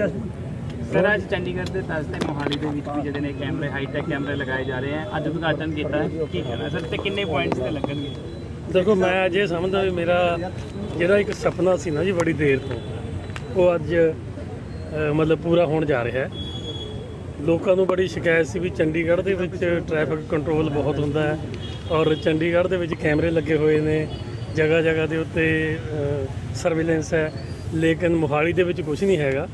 ਯਾਰ ਸਰ ਅੱਜ ਚੰਡੀਗੜ੍ਹ ਦੇ ਤਸਤੇ ਮੋਹਾਲੀ ਦੇ ਵਿੱਚ ਵੀ ਜਿਹੜੇ ਨੇ ਕੈਮਰੇ ਹਾਈਟੈਕ ਕੈਮਰੇ ਲਗਾਏ ਜਾ ਰਹੇ ਆ। ਅੱਜ ਉਦਘਾਟਨ ਕੀਤਾ ਕੀ ਕਹਿਣਾ ਸਰ? ਤੇ ਕਿੰਨੇ ਪੁਆਇੰਟਸ ਤੇ ਲੱਗਣਗੇ? ਦੇਖੋ ਮੈਂ ਅੱਜ ਇਹ ਸਮਝਦਾ ਵੀ ਮੇਰਾ ਜਿਹੜਾ ਇੱਕ ਸੁਪਨਾ ਸੀ ਨਾ ਜੀ ਬੜੀ ਦੇਰ ਤੋਂ ਉਹ ਅੱਜ ਮਤਲਬ ਪੂਰਾ ਹੋਣ ਜਾ ਰਿਹਾ ਹੈ। ਲੋਕਾਂ ਨੂੰ ਬੜੀ ਸ਼ਿਕਾਇਤ ਸੀ ਵੀ ਚੰਡੀਗੜ੍ਹ ਦੇ ਵਿੱਚ ਟ੍ਰੈਫਿਕ ਕੰਟਰੋਲ ਬਹੁਤ ਹੁੰਦਾ ਹੈ ਔਰ ਚੰਡੀਗੜ੍ਹ ਦੇ ਵਿੱਚ ਕੈਮਰੇ ਲੱਗੇ ਹੋਏ ਨੇ ਜਗ੍ਹਾ ਜਗ੍ਹਾ ਦੇ ਉੱਤੇ ਸਰਵੇਲੈਂਸ ਹੈ। ਲੇਕਿਨ ਮੋਹਾਲੀ ਦੇ ਵਿੱਚ ਕੁਝ ਨਹੀਂ ਹੈਗਾ।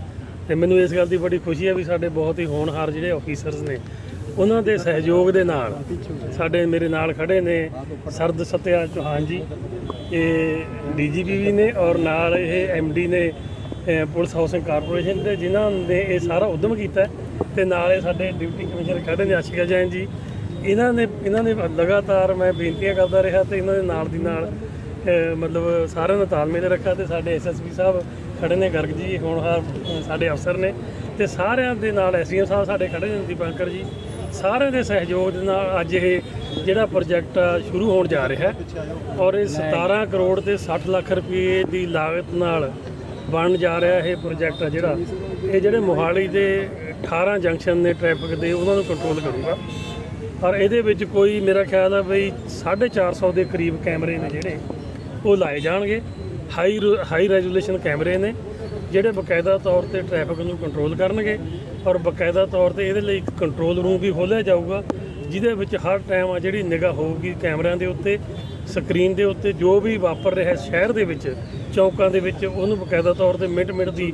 ਤੇ ਮੈਨੂੰ ਇਸ ਗੱਲ ਦੀ ਬੜੀ ਖੁਸ਼ੀ ਹੈ ਵੀ ਸਾਡੇ ਬਹੁਤ ਹੀ ਹੋਣਹਾਰ ਜਿਹੜੇ ਆਫੀਸਰਸ ਨੇ, ਉਹਨਾਂ ਦੇ ਸਹਿਯੋਗ ਦੇ ਨਾਲ ਸਾਡੇ ਮੇਰੇ ਨਾਲ ਖੜੇ ਨੇ ਸਰਦ ਸਤਿਆ ਚੌਹਾਨ ਜੀ ਇਹ ਡੀਜੀਪੀ ਵੀ ਨੇ ਔਰ ਨਾਲ ਇਹ ਐਮਡੀ ਨੇ ਪੁਲਿਸ ਹਾਊਸਿੰਗ ਕਾਰਪੋਰੇਸ਼ਨ ਦੇ, ਜਿਨ੍ਹਾਂ ਨੇ ਇਹ ਸਾਰਾ ਉਦਮ ਕੀਤਾ ਹੈ ਤੇ ਨਾਲ ਇਹ ਸਾਡੇ ਡਿਪਟੀ ਕਮਿਸ਼ਨਰ ਖੜੇ ਨੇ ਆਸ਼ਿਕਾ ਜੈਨ ਜੀ। ਇਹਨਾਂ ਨੇ ਇਹਨਾਂ ਨੇ ਲਗਾਤਾਰ ਮੈਂ ਬੇਨਤੀਆਂ ਕਰਦਾ ਰਿਹਾ ਤੇ ਇਹਨਾਂ ਦੇ ਨਾਲ ਦੀ ਨਾਲ ਮਤਲਬ ਸਾਰਿਆਂ ਨੂੰ ਤਾਲਮੇਲ ਰੱਖਿਆ ਤੇ ਸਾਡੇ ਐਸਐਸਪੀ ਸਾਹਿਬ ਖੜੇ ਨੇ ਗਰਗ ਜੀ ਹੋਣਹਾਰ ਸਾਡੇ ਅਫਸਰ ਨੇ ਤੇ ਸਾਰਿਆਂ ਦੇ ਨਾਲ ਐਸਡੀਐਮ ਸਾਹਿਬ ਸਾਡੇ ਖੜੇ ਨੇ ਦੀਪੰਕਰ ਜੀ। ਸਾਰਿਆਂ ਦੇ ਸਹਿਯੋਗ ਦੇ ਨਾਲ ਅੱਜ ਇਹ ਜਿਹੜਾ ਪ੍ਰੋਜੈਕਟ ਸ਼ੁਰੂ ਹੋਣ ਜਾ ਰਿਹਾ ਹੈ। ਔਰ ਇਹ 17 ਕਰੋੜ ਤੇ 60 ਲੱਖ ਰੁਪਏ ਦੀ ਲਾਗਤ ਨਾਲ ਬਣ ਜਾ ਰਿਹਾ ਇਹ ਪ੍ਰੋਜੈਕਟ ਆ ਜਿਹੜਾ। ਇਹ ਜਿਹੜੇ ਮੋਹਾਲੀ ਦੇ 18 ਜੰਕਸ਼ਨ ਨੇ ਟ੍ਰੈਫਿਕ ਦੇ ਉਹਨਾਂ ਨੂੰ ਕੰਟਰੋਲ ਕਰੂਗਾ। ਔਰ ਇਹਦੇ ਵਿੱਚ ਕੋਈ ਮੇਰਾ ਖਿਆਲ ਆ ਬਈ 450 ਦੇ ਕਰੀਬ ਕੈਮਰੇ ਨੇ ਜਿਹੜੇ। ਉਹ ਲਾਏ ਜਾਣਗੇ। ਹਾਈ ਹਾਈ ਰੈਜ਼ੋਲੂਸ਼ਨ ਕੈਮਰੇ ਨੇ, ਜਿਹੜੇ ਬਕਾਇਦਾ ਤੌਰ ਤੇ ਟ੍ਰੈਫਿਕ ਨੂੰ ਕੰਟਰੋਲ ਕਰਨਗੇ ਔਰ ਬਕਾਇਦਾ ਤੌਰ ਤੇ ਇਹਦੇ ਲਈ ਇੱਕ ਕੰਟਰੋਲ ਰੂਮ ਵੀ ਖੋਲ੍ਹਿਆ ਜਾਊਗਾ, ਜਿਹਦੇ ਵਿੱਚ ਹਰ ਟਾਈਮ ਆ ਜਿਹੜੀ ਨਿਗਾਹ ਹੋਊਗੀ ਕੈਮਰਿਆਂ ਦੇ ਉੱਤੇ ਸਕਰੀਨ ਦੇ ਉੱਤੇ, ਜੋ ਵੀ ਵਾਪਰ ਰਿਹਾ ਸ਼ਹਿਰ ਦੇ ਵਿੱਚ, ਚੌਂਕਾਂ ਦੇ ਵਿੱਚ, ਉਹਨੂੰ ਬਕਾਇਦਾ ਤੌਰ ਤੇ ਮਿੰਟ ਮਿੰਟ ਦੀ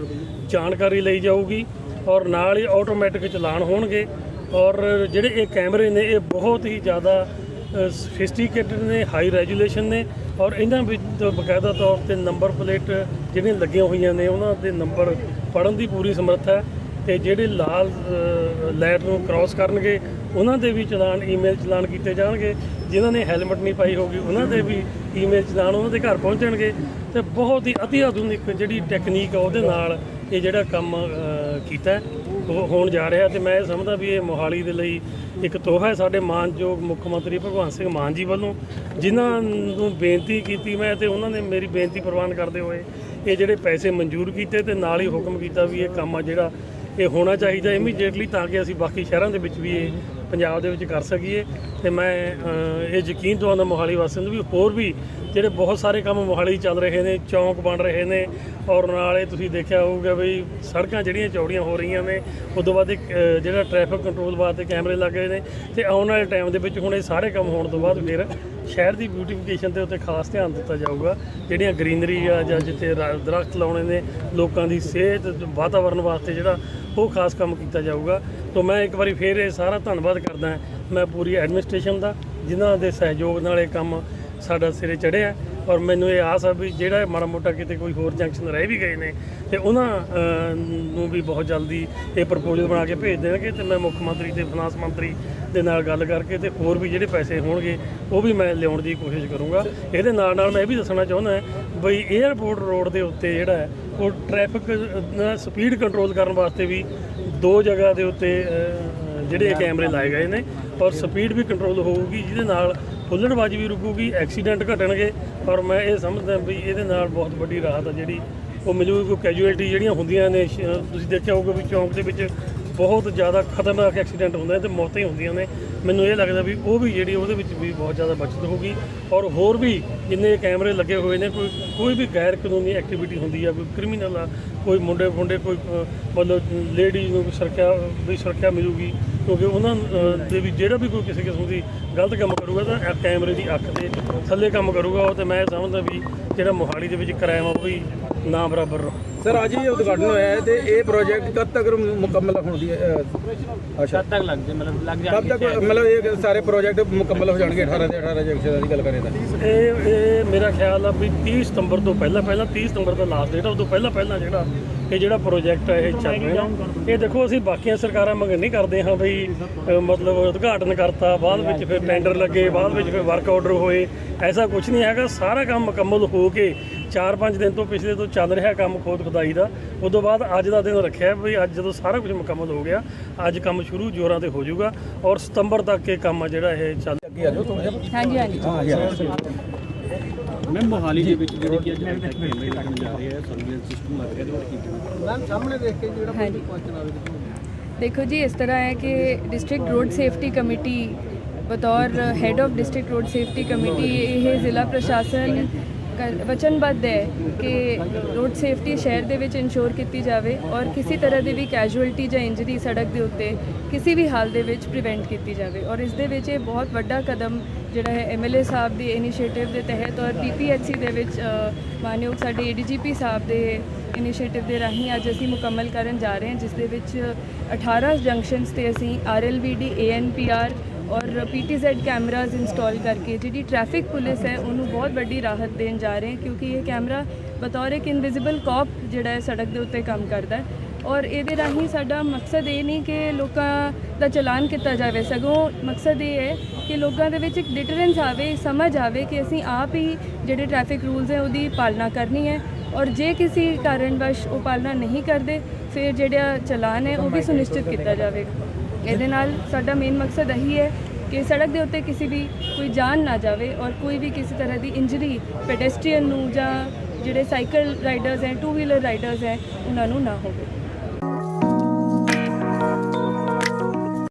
ਜਾਣਕਾਰੀ ਲਈ ਜਾਊਗੀ ਔਰ ਨਾਲ ਹੀ ਆਟੋਮੈਟਿਕ ਚਲਾਨ ਹੋਣਗੇ ਔਰ ਜਿਹੜੇ ਇਹ ਕੈਮਰੇ ਨੇ, ਇਹ ਬਹੁਤ ਹੀ ਜ਼ਿਆਦਾ ਸਫਿਸਟੀਕੇਟਡ ਨੇ ਹਾਈ ਰੈਜੂਲੇਸ਼ਨ ਨੇ ਔਰ ਇਹਨਾਂ ਵਿੱਚ ਬਕਾਇਦਾ ਤੌਰ ਤੇ ਨੰਬਰ ਪਲੇਟ ਜਿਹੜੀਆਂ ਲੱਗੀਆਂ ਹੋਈਆਂ ਨੇ, ਉਹਨਾਂ ਦੇ ਨੰਬਰ ਪੜਨ ਦੀ ਪੂਰੀ ਸਮਰੱਥਾ ਹੈ ਤੇ ਜਿਹੜੇ ਲਾਲ ਲਾਈਟ ਨੂੰ ਕ੍ਰਾਸ ਕਰਨਗੇ, ਉਹਨਾਂ ਦੇ ਵੀ ਚਲਾਨ ਈਮੇਲ ਚਲਾਨ ਕੀਤੇ ਜਾਣਗੇ। ਜਿਨ੍ਹਾਂ ਨੇ ਹੈਲਮਟ ਨਹੀਂ ਪਾਈ ਹੋਗੀ ਉਹਨਾਂ ਦੇ ਵੀ ਈਮੇਲ ਚਲਾਨ ਉਹਨਾਂ ਦੇ ਘਰ ਪਹੁੰਚਣਗੇ ਤੇ ਬਹੁਤ ਹੀ ਅਤਿ ਆਧੁਨਿਕ ਜਿਹੜੀ ਟੈਕਨੀਕ ਆ ਉਹਦੇ ਨਾਲ ਇਹ ਜਿਹੜਾ ਕੰਮ ਕੀਤਾ ਹੋਣ ਜਾ ਰਿਹਾ ਤੇ ਮੈਂ ਇਹ ਸਮਝਦਾ ਵੀ ਇਹ ਮੋਹਾਲੀ ਦੇ ਲਈ ਇੱਕ ਤੋਹਫਾ ਹੈ ਸਾਡੇ ਮਾਨਯੋਗ ਮੁੱਖ ਮੰਤਰੀ ਭਗਵੰਤ ਸਿੰਘ ਮਾਨ ਜੀ ਵੱਲੋਂ, ਜਿਨ੍ਹਾਂ ਨੂੰ ਬੇਨਤੀ ਕੀਤੀ ਮੈਂ ਤੇ ਉਹਨਾਂ ਨੇ ਮੇਰੀ ਬੇਨਤੀ ਪ੍ਰਵਾਨ ਕਰਦੇ ਹੋਏ ਇਹ ਜਿਹੜੇ ਪੈਸੇ ਮਨਜ਼ੂਰ ਕੀਤੇ ਤੇ ਨਾਲ ਹੀ ਹੁਕਮ ਕੀਤਾ ਵੀ ਇਹ ਕੰਮ ਆ ਜਿਹੜਾ ਇਹ ਹੋਣਾ ਚਾਹੀਦਾ ਇਮੀਡੀਏਟਲੀ ਤਾਂ ਕਿ ਅਸੀਂ ਬਾਕੀ ਸ਼ਹਿਰਾਂ ਦੇ ਵਿੱਚ ਵੀ ਇਹ ਪੰਜਾਬ ਦੇ ਵਿੱਚ ਕਰ ਸਕੀਏ ਤੇ ਮੈਂ ਇਹ ਯਕੀਨ ਦਵਾਉਂਦਾ ਮੋਹਾਲੀ ਵਾਸੀਆਂ ਨੂੰ ਵੀ ਹੋਰ ਵੀ ਜਿਹੜੇ ਬਹੁਤ ਸਾਰੇ ਕੰਮ ਮੋਹਾਲੀ ਚੱਲ ਰਹੇ ਨੇ ਚੌਂਕ ਬਣ ਰਹੇ ਨੇ ਔਰ ਨਾਲੇ ਤੁਸੀਂ ਦੇਖਿਆ ਹੋਊਗਾ ਵੀ ਸੜਕਾਂ ਜਿਹੜੀਆਂ ਚੌੜੀਆਂ ਹੋ ਰਹੀਆਂ ਨੇ ਉਦੋਂ ਬਾਅਦ ਇੱਕ, ਜਿਹੜਾ ਟ੍ਰੈਫਿਕ ਕੰਟਰੋਲ ਵਾਸਤੇ ਕੈਮਰੇ ਲੱਗ ਲੱਗੇ ਨੇ ਤੇ ਆਉਣ ਵਾਲੇ ਟਾਈਮ ਦੇ ਵਿੱਚ ਹੁਣ ਇਹ ਸਾਰੇ ਕੰਮ ਹੋਣ ਤੋਂ ਬਾਅਦ ਫਿਰ ਸ਼ਹਿਰ ਦੀ ਬਿਊਟੀਫਿਕੇਸ਼ਨ ਤੇ ਉੱਤੇ ਖਾਸ ਧਿਆਨ ਦਿੱਤਾ ਜਾਊਗਾ। ਜਿਹੜੀਆਂ ਗ੍ਰੀਨਰੀ ਆ ਜਾਂ ਜਿੱਥੇ ਰ- ਦਰਖਤ ਲਾਉਣੇ ਨੇ, ਲੋਕਾਂ ਦੀ ਸਿਹਤ ਵਾਤਾਵਰਣ ਵਾਸਤੇ ਜਿਹੜਾ ਉਹ ਖਾਸ ਕੰਮ ਕੀਤਾ ਜਾਊਗਾ। ਤੋਂ ਮੈਂ ਇੱਕ ਵਾਰੀ ਫੇਰ ਇਹ ਸਾਰਾ ਧੰਨਵਾਦ ਕਰਦਾ ਮੈਂ ਪੂਰੀ ਐਡਮਿਨਿਸਟ੍ਰੇਸ਼ਨ ਦਾ, ਜਿਨ੍ਹਾਂ ਦੇ ਸਹਿਯੋਗ ਨਾਲ ਇਹ ਕੰਮ ਸਾਡਾ ਸਿਰੇ ਚੜ੍ਹਿਆ ਔਰ ਮੈਨੂੰ ਇਹ ਆਸ ਆ ਵੀ ਜਿਹੜਾ ਮਾੜਾ ਮੋਟਾ ਕਿਤੇ ਕੋਈ ਹੋਰ ਜੰਕਸ਼ਨ ਰਹਿ ਵੀ ਗਏ ਨੇ, ਤੇ ਉਹਨਾਂ ਨੂੰ ਵੀ ਬਹੁਤ ਜਲਦੀ ਇਹ ਪ੍ਰਪੋਜ਼ਲ ਬਣਾ ਕੇ ਭੇਜ ਦੇਣਗੇ ਤੇ ਮੈਂ ਮੁੱਖ ਮੰਤਰੀ ਤੇ ਫਾਈਨਾਂਸ ਮੰਤਰੀ ਦੇ ਨਾਲ ਗੱਲ ਕਰਕੇ ਤੇ ਹੋਰ ਵੀ ਜਿਹੜੇ ਪੈਸੇ ਹੋਣਗੇ, ਉਹ ਵੀ ਮੈਂ ਲਿਆਉਣ ਦੀ ਕੋਸ਼ਿਸ਼ ਕਰੂੰਗਾ। ਇਹਦੇ ਨਾਲ ਨਾਲ ਮੈਂ ਇਹ ਵੀ ਦੱਸਣਾ ਚਾਹੁੰਦਾ ਬਈ 에ਅਰਪੋਰਟ ਰੋਡ ਦੇ ਉੱਤੇ ਜਿਹੜਾ ਹੈ, ਉਹ ਟ੍ਰੈਫਿਕ ਸਪੀਡ ਕੰਟਰੋਲ ਕਰਨ ਵਾਸਤੇ ਵੀ ਦੋ ਜਗ੍ਹਾ ਦੇ ਉੱਤੇ ਜਿਹੜੇ ਕੈਮਰੇ ਲਾਏ ਗਏ ਨੇ ਔਰ ਸਪੀਡ ਵੀ ਕੰਟਰੋਲ ਹੋਊਗੀ, ਜਿਹਦੇ ਨਾਲ ਹੁੱਲੜਬਾਜ਼ੀ ਵੀ ਰੁਕੂਗੀ ਐਕਸੀਡੈਂਟ ਘਟਣਗੇ। ਔਰ ਮੈਂ ਇਹ ਸਮਝਦਾ ਵੀ ਇਹਦੇ ਨਾਲ ਬਹੁਤ ਵੱਡੀ ਰਾਹਤ ਆ ਜਿਹੜੀ, ਉਹ ਮਿਲੂਗੀ, ਕੋਈ ਕੈਜੂਅਲਟੀ ਜਿਹੜੀਆਂ ਹੁੰਦੀਆਂ ਨੇ, ਸ਼- ਤੁਸੀਂ ਦੇਖਿਆ ਹੋਊਗਾ ਵੀ ਚੌਂਕ ਦੇ ਵਿੱਚ ਬਹੁਤ ਜ਼ਿਆਦਾ ਖਤਰਨਾਕ ਐਕਸੀਡੈਂਟ ਹੁੰਦੇ ਨੇ ਤੇ ਮੌਤਾਂ ਹੀ ਹੁੰਦੀਆਂ ਨੇ। ਮੈਨੂੰ ਇਹ ਲੱਗਦਾ ਵੀ ਉਹ ਵੀ ਜਿਹੜੀ ਉਹਦੇ ਵਿੱਚ ਵੀ ਬਹੁਤ ਜ਼ਿਆਦਾ ਬਚਤ ਹੋਊਗੀ। ਔਰ ਹੋਰ ਵੀ ਜਿੰਨੇ ਕੈਮਰੇ ਲੱਗੇ ਹੋਏ ਨੇ, ਕੋਈ ਕੋਈ ਵੀ ਗੈਰ ਕਾਨੂੰਨੀ ਐਕਟੀਵਿਟੀ ਹੁੰਦੀ ਆ, ਕੋਈ ਕ੍ਰਿਮੀਨਲ ਆ, ਕੋਈ ਮੁੰਡੇ ਮੁੰਡੇ, ਕੋਈ ਮਤਲਬ ਲੇਡੀਜ਼ ਨੂੰ ਸੁਰੱਖਿਆ ਵੀ ਸੁਰੱਖਿਆ ਮਿਲੂਗੀ। ਕਿਉਂਕਿ ਉਹਨਾਂ ਦੇ ਵੀ ਜਿਹੜਾ ਵੀ ਕੋਈ ਕਿਸੇ ਕਿਸਮ ਦੀ ਗਲਤ ਕੰਮ ਕਰੂਗਾ ਤਾਂ ਇਹ ਕੈਮਰੇ ਦੀ ਅੱਖ ਦੇ ਥੱਲੇ ਕੰਮ ਕਰੂਗਾ। ਉਹ ਤੇ ਮੈਂ ਸਮਝਦਾ ਵੀ ਜਿਹੜਾ ਮੋਹਾਲੀ ਦੇ ਵਿੱਚ ਕ੍ਰਾਈਮ ਆ ਉਹ ਵੀ ਨਾ ਬਰਾਬਰ ਰਹੂ ਸਰ ਅੱਜ ਹੀ ਉਦਘਾਟਨ ਹੋਇਆ ਹੈ ਤੇ ਇਹ ਪ੍ਰੋਜੈਕਟ ਕਦ ਤੱਕ ਮੁਕੰਮਲ ਹੋਣ ਦੀ ਅੱਛਾ। ਕਦ ਤੱਕ ਲੱਗ ਜੇ ਮਤਲਬ ਲੱਗ ਕਦ ਜਾਣਗੇ ਤੱਕ ਮਤਲਬ ਇਹ ਸਾਰੇ ਪ੍ਰੋਜੈਕਟ ਮੁਕੰਮਲ ਹੋ ਜਾਣਗੇ 18 ਦੇ 18 ਜੰਕਸ਼ਨ ਦੀ ਗੱਲ ਕਰੇ ਤਾਂ। ਇਹ ਇਹ ਮੇਰਾ ਖਿਆਲ ਆ ਵੀ 30 ਸਤੰਬਰ ਤੋਂ ਪਹਿਲਾਂ ਪਹਿਲਾਂ 30 ਸਤੰਬਰ ਦਾ ਲਾਸਟ ਡੇਟ ਆ ਉਦੋਂ ਪਹਿਲਾਂ ਪਹਿਲਾਂ ਜਿਹੜਾ ਇਹ ਜਿਹੜਾ ਪ੍ਰੋਜੈਕਟ ਹੈ ਇਹ ਚੱਲ ਰਿਹਾ। ਇਹ ਦੇਖੋ ਅਸੀਂ ਬਾਕੀਆਂ ਸਰਕਾਰਾਂ ਮਗਰ ਨਹੀਂ ਕਰਦੇ ਹਾਂ ਬਈ ਅ, ਮਤਲਬ ਉਦਘਾਟਨ ਕਰਤਾ ਬਾਅਦ ਵਿੱਚ ਫਿਰ ਟੈਂਡਰ ਲੱਗੇ ਬਾਅਦ ਵਿੱਚ ਫਿਰ ਵਰਕ ਆਰਡਰ ਹੋਏ। ਐਸਾ ਕੁਝ ਨਹੀਂ ਹੈਗਾ। ਸਾਰਾ ਕੰਮ ਮੁਕੰਮਲ ਹੋ ਕੇ 4-5 ਦਿਨ ਤੋਂ ਪਿਛਲੇ ਤੋਂ ਚੱਲ ਰਿਹਾ ਕੰਮ ਖੋਦ ਖੁਦਾਈ ਦਾ। ਉਦੋਂ ਬਾਅਦ ਅੱਜ ਦਾ ਦਿਨ ਰੱਖਿਆ ਵੀ ਅੱਜ ਜਦੋਂ ਸਾਰਾ ਕੁਝ ਮੁਕੰਮਲ ਹੋ ਗਿਆ ਅੱਜ ਕੰਮ ਸ਼ੁਰੂ ਜ਼ੋਰਾਂ ਤੇ ਹੋ ਜਾਊਗਾ। ਔਰ ਸਤੰਬਰ ਤੱਕ ਇਹ ਕੰਮ ਆ ਜਿਹੜਾ ਇਹ ਚੱਲ ਅੱਗੇ ਆ ਜਾਓ ਥੋੜਾ ਜਿਹਾ। ਹਾਂਜੀ ਹਾਂਜੀ। ਹਾਂ ਮੈਂ ਮੋਹਾਲੀ ਦੇ ਵਿੱਚ ਜਿਹੜੇ ਕਿ ਅੱਜ ਕੈਮਰੇ ਲੱਗਣ ਜਾ ਰਹੇ ਆ ਸਰਵੇਲੈਂਸ ਸਿਸਟਮ ਲੱਗ ਰਿਹਾ ਤੇ ਹੋਰ ਕੀ ਕਹਿਣਾ ਹਾਂਜੀ। ਦੇਖੋ। ਜੀ ਇਸ ਤਰ੍ਹਾਂ ਹੈ ਕਿ ਡਿਸਟ੍ਰਿਕਟ ਰੋਡ ਸੇਫਟੀ ਕਮੇਟੀ ਬਤੌਰ head of district road safety committee ਇਹ ਜ਼ਿਲ੍ਹਾ ਪ੍ਰਸ਼ਾਸਨ ਕ- ਵਚਨਬੱਧ ਹੈ ਕਿ ਰੋਡ ਸੇਫਟੀ ਸ਼ਹਿਰ ਦੇ ਵਿੱਚ ਇਨਸ਼ੋਰ ਕੀਤੀ ਜਾਵੇ ਔਰ ਕਿਸੇ ਤਰ੍ਹਾਂ ਦੀ ਵੀ ਕੈਜੂਅਲਟੀ ਜਾਂ ਇੰਜਰੀ ਸੜਕ ਦੇ ਉੱਤੇ ਕਿਸੇ ਵੀ ਹਾਲ ਦੇ ਵਿੱਚ ਪ੍ਰੀਵੈਂਟ ਕੀਤੀ ਜਾਵੇ ਔਰ ਇਸ ਦੇ ਵਿੱਚ ਇਹ ਬਹੁਤ ਵੱਡਾ ਕਦਮ ਜਿਹੜਾ ਹੈ ਐਮਐਲਏ ਸਾਹਿਬ ਦੀ ਇਨੀਸ਼ੀਏਟਿਵ ਦੇ ਤਹਿਤ ਔਰ ਪੀਪੀਐਚਸੀ ਦੇ ਵਿੱਚ ਮਾਨਯੋਗ ਸਾਡੇ ਏਡੀਜੀਪੀ ਸਾਹਿਬ ਦੇ ਇਨੀਸ਼ੀਏਟਿਵ ਦੇ ਰਾਹੀਂ ਅੱਜ ਅਸੀਂ ਮੁਕੰਮਲ ਕਰਨ ਜਾ ਰਹੇ ਹਾਂ, ਜਿਸ ਦੇ ਵਿੱਚ 18 ਜੰਕਸ਼ਨਸ ਤੇ ਅਸੀਂ ਆਰਐਲਵੀਡੀ ਏਐਨਪੀਆਰ ਔਰ ਪੀਟੀਜ਼ੈਡ ਕੈਮਰਾਜ਼ ਇੰਸਟਾਲ ਕਰਕੇ ਜਿਹੜੀ ਟ੍ਰੈਫਿਕ ਪੁਲਿਸ ਹੈ, ਉਹਨੂੰ ਬਹੁਤ ਵੱਡੀ ਰਾਹਤ ਦੇਣ ਜਾ ਰਹੇ ਹਾਂ, ਕਿਉਂਕਿ ਇਹ ਕੈਮਰਾ ਬਤੌਰ ਇੱਕ ਇਨਵਿਜ਼ੀਬਲ ਕਾਪ ਜਿਹੜਾ ਹੈ ਸੜਕ ਦੇ ਉੱਤੇ ਕੰਮ ਕਰਦਾ ਹੈ। ਔਰ ਇਹਦੇ ਰਾਹੀਂ ਸਾਡਾ ਮਕਸਦ ਇਹ ਨਹੀਂ ਕਿ ਲੋਕਾਂ ਦਾ ਚਲਾਨ ਕੀਤਾ ਜਾਵੇ। ਸਗੋਂ ਮਕਸਦ ਇਹ ਹੈ ਕਿ ਲੋਕਾਂ ਦੇ ਵਿੱਚ ਇੱਕ ਡਿਟਰੈਂਸ ਆਵੇ ਸਮਝ ਆਵੇ ਕਿ ਅਸੀਂ ਆਪ ਹੀ ਜਿਹੜੇ ਟ੍ਰੈਫਿਕ ਰੂਲਸ ਹੈ ਉਹਦੀ ਪਾਲਣਾ ਕਰਨੀ ਹੈ ਔਰ ਜੇ ਕਿਸੇ ਕਾਰਨਵਸ਼ ਉਹ ਪਾਲਣਾ ਨਹੀਂ ਕਰਦੇ, ਫਿਰ ਜਿਹੜਾ ਚਲਾਨ ਹੈ ਉਹ ਵੀ ਸੁਨਿਸ਼ਚਿਤ ਕੀਤਾ ਜਾਵੇਗਾ। ਇਹਦੇ ਨਾਲ ਸਾਡਾ ਮੇਨ ਮਕਸਦ ਇਹੀ ਹੈ ਕਿ ਸੜਕ ਦੇ ਉੱਤੇ ਕਿਸੇ ਵੀ ਕੋਈ ਜਾਨ ਨਾ ਜਾਵੇ ਔਰ ਕੋਈ ਵੀ ਕਿਸੇ ਤਰ੍ਹਾਂ ਦੀ ਇੰਜਰੀ ਪੈਡੈਸਟਰੀਅਨ ਨੂੰ ਜਾਂ ਜਿਹੜੇ ਸਾਈਕਲ ਰਾਈਡਰਸ ਹੈ ਟੂ ਵੀਲਰ ਰਾਈਡਰਸ ਹੈ, ਉਹਨਾਂ ਨੂੰ ਨਾ ਹੋਵੇ।